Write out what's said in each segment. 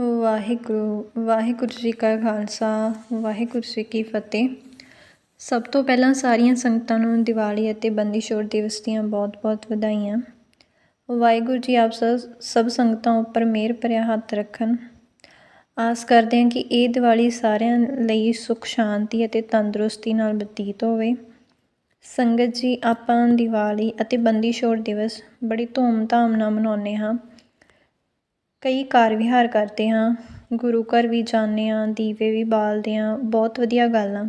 ਵਾਹਿਗੁਰੂ ਵਾਹਿਗੁਰੂ ਜੀ ਕਾ ਖਾਲਸਾ, ਵਾਹਿਗੁਰੂ ਜੀ ਕੀ ਫਤਿਹ। ਸਭ ਤੋਂ ਪਹਿਲਾਂ ਸਾਰੀਆਂ ਸੰਗਤਾਂ ਨੂੰ ਦੀਵਾਲੀ ਅਤੇ ਬੰਦੀ ਛੋੜ ਦਿਵਸ ਦੀਆਂ ਬਹੁਤ-ਬਹੁਤ ਵਧਾਈਆਂ। ਵਾਹਿਗੁਰੂ ਜੀ ਆਪ ਸਭ ਸੰਗਤਾਂ ਉੱਪਰ ਮਿਹਰ ਭਰਿਆ ਹੱਥ ਰੱਖਣ। ਆਸ ਕਰਦੇ ਹਾਂ ਕਿ ਇਹ ਦੀਵਾਲੀ ਸਾਰਿਆਂ ਲਈ ਸੁੱਖ, ਸ਼ਾਂਤੀ ਅਤੇ ਤੰਦਰੁਸਤੀ ਨਾਲ ਬਤੀਤ ਹੋਵੇ। ਸੰਗਤ ਜੀ, ਆਪਾਂ ਦੀਵਾਲੀ ਅਤੇ ਬੰਦੀ ਛੋੜ ਦਿਵਸ ਬੜੀ ਧੂਮ-ਧਾਮ ਨਾਲ ਮਨਾਉਂਦੇ ਹਾਂ। ਕਈ ਕਾਰ ਵਿਹਾਰ ਕਰਦੇ ਹਾਂ, ਗੁਰੂ ਘਰ ਵੀ ਜਾਂਦੇ ਹਾਂ, ਦੀਵੇ ਵੀ ਬਾਲਦੇ ਹਾਂ, ਬਹੁਤ ਵਧੀਆ ਗੱਲ ਆ।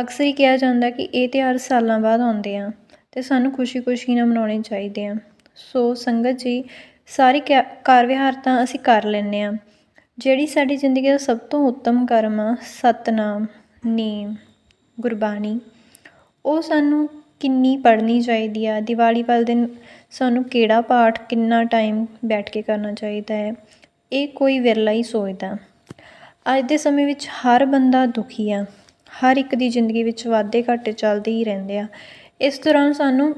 ਅਕਸਰ ਹੀ ਕਿਹਾ ਜਾਂਦਾ ਕਿ ਇਹ ਤਿਉਹਾਰ ਸਾਲਾਂ ਬਾਅਦ ਆਉਂਦੇ ਆ ਅਤੇ ਸਾਨੂੰ ਖੁਸ਼ੀ-ਖੁਸ਼ੀ ਨਾਲ ਮਨਾਉਣੇ ਚਾਹੀਦੇ ਆ। ਸੋ ਸੰਗਤ ਜੀ, ਸਾਰੇ ਕਿਆ ਕਾਰ ਵਿਹਾਰ ਤਾਂ ਅਸੀਂ ਕਰ ਲੈਂਦੇ ਹਾਂ। ਜਿਹੜੀ ਸਾਡੀ ਜ਼ਿੰਦਗੀ ਦਾ ਸਭ ਤੋਂ ਉੱਤਮ ਕਰਮ ਆ, ਸਤਨਾਮ, ਨੀਮ, ਗੁਰਬਾਣੀ, ਉਹ ਸਾਨੂੰ ਕਿੰਨੀ ਪੜ੍ਹਨੀ ਚਾਹੀਦੀ ਆ? ਦੀਵਾਲੀ ਵਾਲੇ ਦਿਨ ਸਾਨੂੰ ਕਿਹੜਾ ਪਾਠ ਕਿੰਨਾ ਟਾਈਮ ਬੈਠ ਕੇ ਕਰਨਾ ਚਾਹੀਦਾ ਹੈ? ਇਹ ਕੋਈ ਵਿਰਲਾ ਹੀ ਸੋਚਦਾ। ਅੱਜ ਦੇ ਸਮੇਂ ਵਿੱਚ ਹਰ ਬੰਦਾ ਦੁਖੀ ਆ। ਹਰ ਇੱਕ ਦੀ ਜ਼ਿੰਦਗੀ ਵਿੱਚ ਵਾਧੇ ਘਾਟੇ ਚੱਲਦੇ ਹੀ ਰਹਿੰਦੇ ਆ। ਇਸ ਦੌਰਾਨ ਸਾਨੂੰ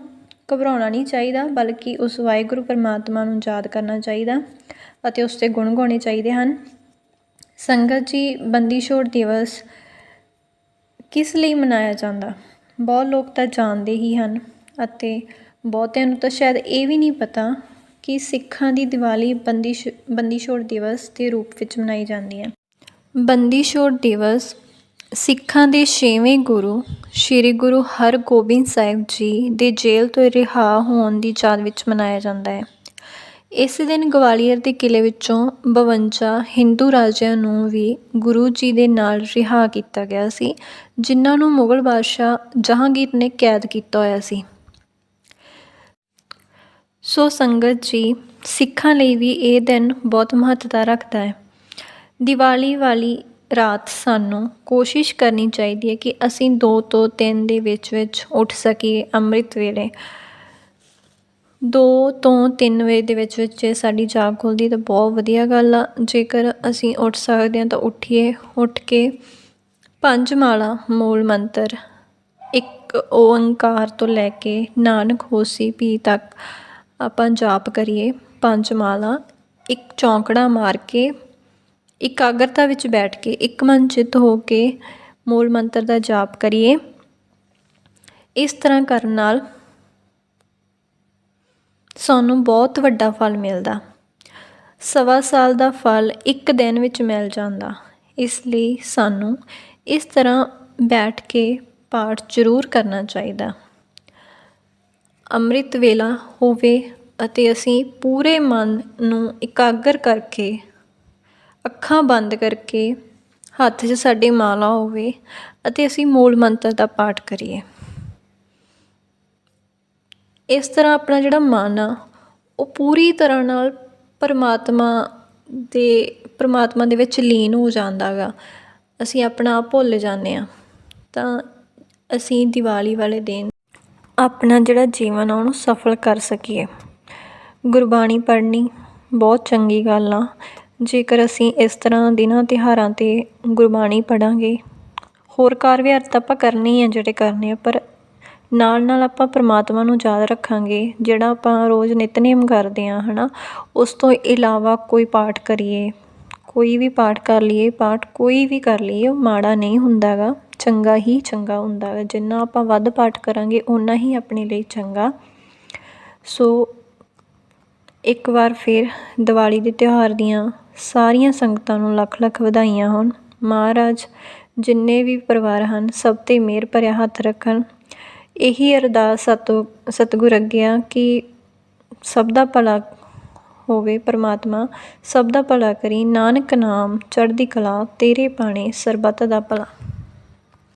ਘਬਰਾਉਣਾ ਨਹੀਂ ਚਾਹੀਦਾ, ਬਲਕਿ ਉਸ ਵਾਹਿਗੁਰੂ ਪਰਮਾਤਮਾ ਨੂੰ ਯਾਦ ਕਰਨਾ ਚਾਹੀਦਾ ਅਤੇ ਉਸ 'ਤੇ ਗੁਣ ਗਾਉਣੇ ਚਾਹੀਦੇ ਹਨ। ਸੰਗਤ ਜੀ, ਬੰਦੀ ਛੋੜ ਦਿਵਸ ਕਿਸ ਲਈ ਮਨਾਇਆ ਜਾਂਦਾ? ਬਹੁਤ ਲੋਕ ਤਾਂ ਜਾਣਦੇ ਹੀ ਹਨ ਅਤੇ ਬਹੁਤਿਆਂ ਨੂੰ ਤਾਂ ਸ਼ਾਇਦ ਇਹ ਵੀ ਨਹੀਂ ਪਤਾ ਕਿ ਸਿੱਖਾਂ ਦੀ ਦੀਵਾਲੀ ਬੰਦੀ ਛ, ਬੰਦੀ ਛੋੜ ਦਿਵਸ ਦੇ ਰੂਪ ਵਿੱਚ ਮਨਾਈ ਜਾਂਦੀ ਹੈ। ਬੰਦੀ ਛੋੜ ਦਿਵਸ ਸਿੱਖਾਂ ਦੇ ਛੇਵੇਂ ਗੁਰੂ ਸ੍ਰੀ ਗੁਰੂ ਹਰਗੋਬਿੰਦ ਸਾਹਿਬ ਜੀ ਦੇ ਜੇਲ੍ਹ ਤੋਂ ਰਿਹਾ ਹੋਣ ਦੀ ਯਾਦ ਵਿੱਚ ਮਨਾਇਆ ਜਾਂਦਾ ਹੈ। ਇਸ ਦਿਨ ਗਵਾਲੀਅਰ ਦੇ ਕਿਲ੍ਹੇ ਵਿੱਚੋਂ 52 ਹਿੰਦੂ ਰਾਜਿਆਂ ਨੂੰ ਵੀ ਗੁਰੂ ਜੀ ਦੇ ਨਾਲ ਰਿਹਾਅ ਕੀਤਾ ਗਿਆ ਸੀ, ਜਿਨ੍ਹਾਂ ਨੂੰ ਮੁਗਲ ਬਾਦਸ਼ਾਹ ਜਹਾਂਗੀਰ ਨੇ ਕੈਦ ਕੀਤਾ ਹੋਇਆ ਸੀ। ਸੋ ਸੰਗਤ ਜੀ, ਸਿੱਖਾਂ ਲਈ ਵੀ ਇਹ ਦਿਨ ਬਹੁਤ ਮਹੱਤਤਾ ਰੱਖਦਾ ਹੈ। ਦੀਵਾਲੀ ਵਾਲੀ ਰਾਤ ਸਾਨੂੰ ਕੋਸ਼ਿਸ਼ ਕਰਨੀ ਚਾਹੀਦੀ ਹੈ ਕਿ ਅਸੀਂ 2 ਤੋਂ 3 ਦੇ ਵਿੱਚ ਵਿੱਚ ਉੱਠ ਸਕੀਏ ਅੰਮ੍ਰਿਤ ਵੇਲੇ। 2 ਤੋਂ 3 ਵਜੇ ਦੇ ਵਿੱਚ ਵਿੱਚ ਜੇ ਸਾਡੀ ਜਾਗ ਖੁੱਲਦੀ ਤਾਂ ਬਹੁਤ ਵਧੀਆ ਗੱਲ ਆ। ਜੇਕਰ ਅਸੀਂ ਉੱਠ ਸਕਦੇ ਹਾਂ ਤਾਂ ਉੱਠੀਏ, ਉੱਠ ਕੇ ਪੰਜ ਮਾਲਾ ਮੂਲ ਮੰਤਰ, ਇੱਕ ਓੰਕਾਰ ਤੋਂ ਲੈ ਕੇ ਨਾਨਕ ਹੋਸੀ ਪੀ ਤੱਕ ਆਪਾਂ ਜਾਪ ਕਰੀਏ। ਪੰਜ ਮਾਲਾ, ਇੱਕ ਚੌਂਕੜਾ ਮਾਰ ਕੇ ਇਕਾਗਰਤਾ ਵਿੱਚ ਬੈਠ ਕੇ, ਇੱਕ ਮਨ ਚਿੱਤ ਹੋ ਕੇ ਮੂਲ ਮੰਤਰ ਦਾ ਜਾਪ ਕਰੀਏ। ਇਸ ਤਰ੍ਹਾਂ ਕਰਨ ਨਾਲ ਸਾਨੂੰ ਬਹੁਤ ਵੱਡਾ ਫਲ ਮਿਲਦਾ। ਸਵਾ ਸਾਲ ਦਾ ਫਲ ਇੱਕ ਦਿਨ ਵਿੱਚ ਮਿਲ ਜਾਂਦਾ। ਇਸ ਲਈ ਸਾਨੂੰ ਇਸ ਤਰ੍ਹਾਂ ਬੈਠ ਕੇ ਪਾਠ ਜ਼ਰੂਰ ਕਰਨਾ ਚਾਹੀਦਾ। ਅੰਮ੍ਰਿਤ ਵੇਲਾ ਹੋਵੇ ਅਤੇ ਅਸੀਂ ਪੂਰੇ ਮਨ ਨੂੰ ਇਕਾਗਰ ਕਰਕੇ, ਅੱਖਾਂ ਬੰਦ ਕਰਕੇ, ਹੱਥ 'ਚ ਸਾਡੀ ਮਾਲਾ ਹੋਵੇ ਅਤੇ ਅਸੀਂ ਮੂਲ ਮੰਤਰ ਦਾ ਪਾਠ ਕਰੀਏ। ਇਸ ਤਰ੍ਹਾਂ ਆਪਣਾ ਜਿਹੜਾ ਮਨ ਆ, ਉਹ ਪੂਰੀ ਤਰ੍ਹਾਂ ਨਾਲ ਪਰਮਾਤਮਾ ਦੇ ਪਰਮਾਤਮਾ ਦੇ ਵਿੱਚ ਲੀਨ ਹੋ ਜਾਂਦਾ ਗਾ। ਅਸੀਂ ਆਪਣਾ ਆਪ ਭੁੱਲ ਜਾਂਦੇ ਆ ਤਾਂ ਅਸੀਂ ਦੀਵਾਲੀ ਵਾਲੇ ਦਿਨ ਆਪਣਾ ਜਿਹੜਾ ਜੀਵਨ ਆ, ਉਹਨੂੰ ਸਫਲ ਕਰ ਸਕੀਏ। ਗੁਰਬਾਣੀ ਪੜ੍ਹਨੀ ਬਹੁਤ ਚੰਗੀ ਗੱਲ ਆ। ਜੇਕਰ ਅਸੀਂ ਇਸ ਤਰ੍ਹਾਂ ਦਿਨਾਂ ਤਿਉਹਾਰਾਂ 'ਤੇ ਗੁਰਬਾਣੀ ਪੜ੍ਹਾਂਗੇ, ਹੋਰ ਕਾਰ ਵਿਹਾਰ ਤਾਂ ਆਪਾਂ ਕਰਨੇ ਹੀ ਆ ਜਿਹੜੇ ਕਰਨੇ ਆ, ਪਰ ਨਾਲ ਨਾਲ ਆਪਾਂ ਪਰਮਾਤਮਾ ਨੂੰ ਯਾਦ ਰੱਖਾਂਗੇ, ਜਿਹੜਾ ਆਪਾਂ ਰੋਜ਼ ਨਿਤਨੇਮ ਕਰਦੇ ਹਾਂ ਹੈ ਨਾ ਉਸ ਤੋਂ ਇਲਾਵਾ ਕੋਈ ਪਾਠ ਕਰੀਏ, ਕੋਈ ਵੀ ਪਾਠ ਕਰ ਲਈਏ, ਪਾਠ ਕੋਈ ਵੀ ਕਰ ਲਈਏ, ਉਹ ਮਾੜਾ ਨਹੀਂ ਹੁੰਦਾ ਗਾ ਚੰਗਾ ਹੀ ਚੰਗਾ ਹੁੰਦਾ ਗਾ ਜਿੰਨਾ ਆਪਾਂ ਵੱਧ ਪਾਠ ਕਰਾਂਗੇ, ਓਨਾ ਹੀ ਆਪਣੇ ਲਈ ਚੰਗਾ। ਸੋ ਇੱਕ ਵਾਰ ਫਿਰ ਦੀਵਾਲੀ ਦੇ ਤਿਉਹਾਰ ਦੀਆਂ ਸਾਰੀਆਂ ਸੰਗਤਾਂ ਨੂੰ ਲੱਖ ਲੱਖ ਵਧਾਈਆਂ ਹੋਣ। ਮਹਾਰਾਜ, ਜਿੰਨੇ ਵੀ ਪਰਿਵਾਰ ਹਨ, ਸਭ 'ਤੇ ਮਿਹਰ ਭਰਿਆ ਹੱਥ ਰੱਖਣ। ਇਹੀ ਅਰਦਾਸ ਸਤੋ, ਸਤਿਗੁਰ ਅੱਗੇ ਆ ਕਿ ਸਭ ਦਾ ਭਲਾ ਹੋਵੇ ਪਰਮਾਤਮਾ, ਸਭ ਦਾ ਭਲਾ ਕਰੀ। ਨਾਨਕ ਨਾਮ ਚੜ੍ਹਦੀ ਕਲਾ ਤੇਰੇ ਬਾਣੇ ਸਰਬੱਤ ਦਾ ਭਲਾ।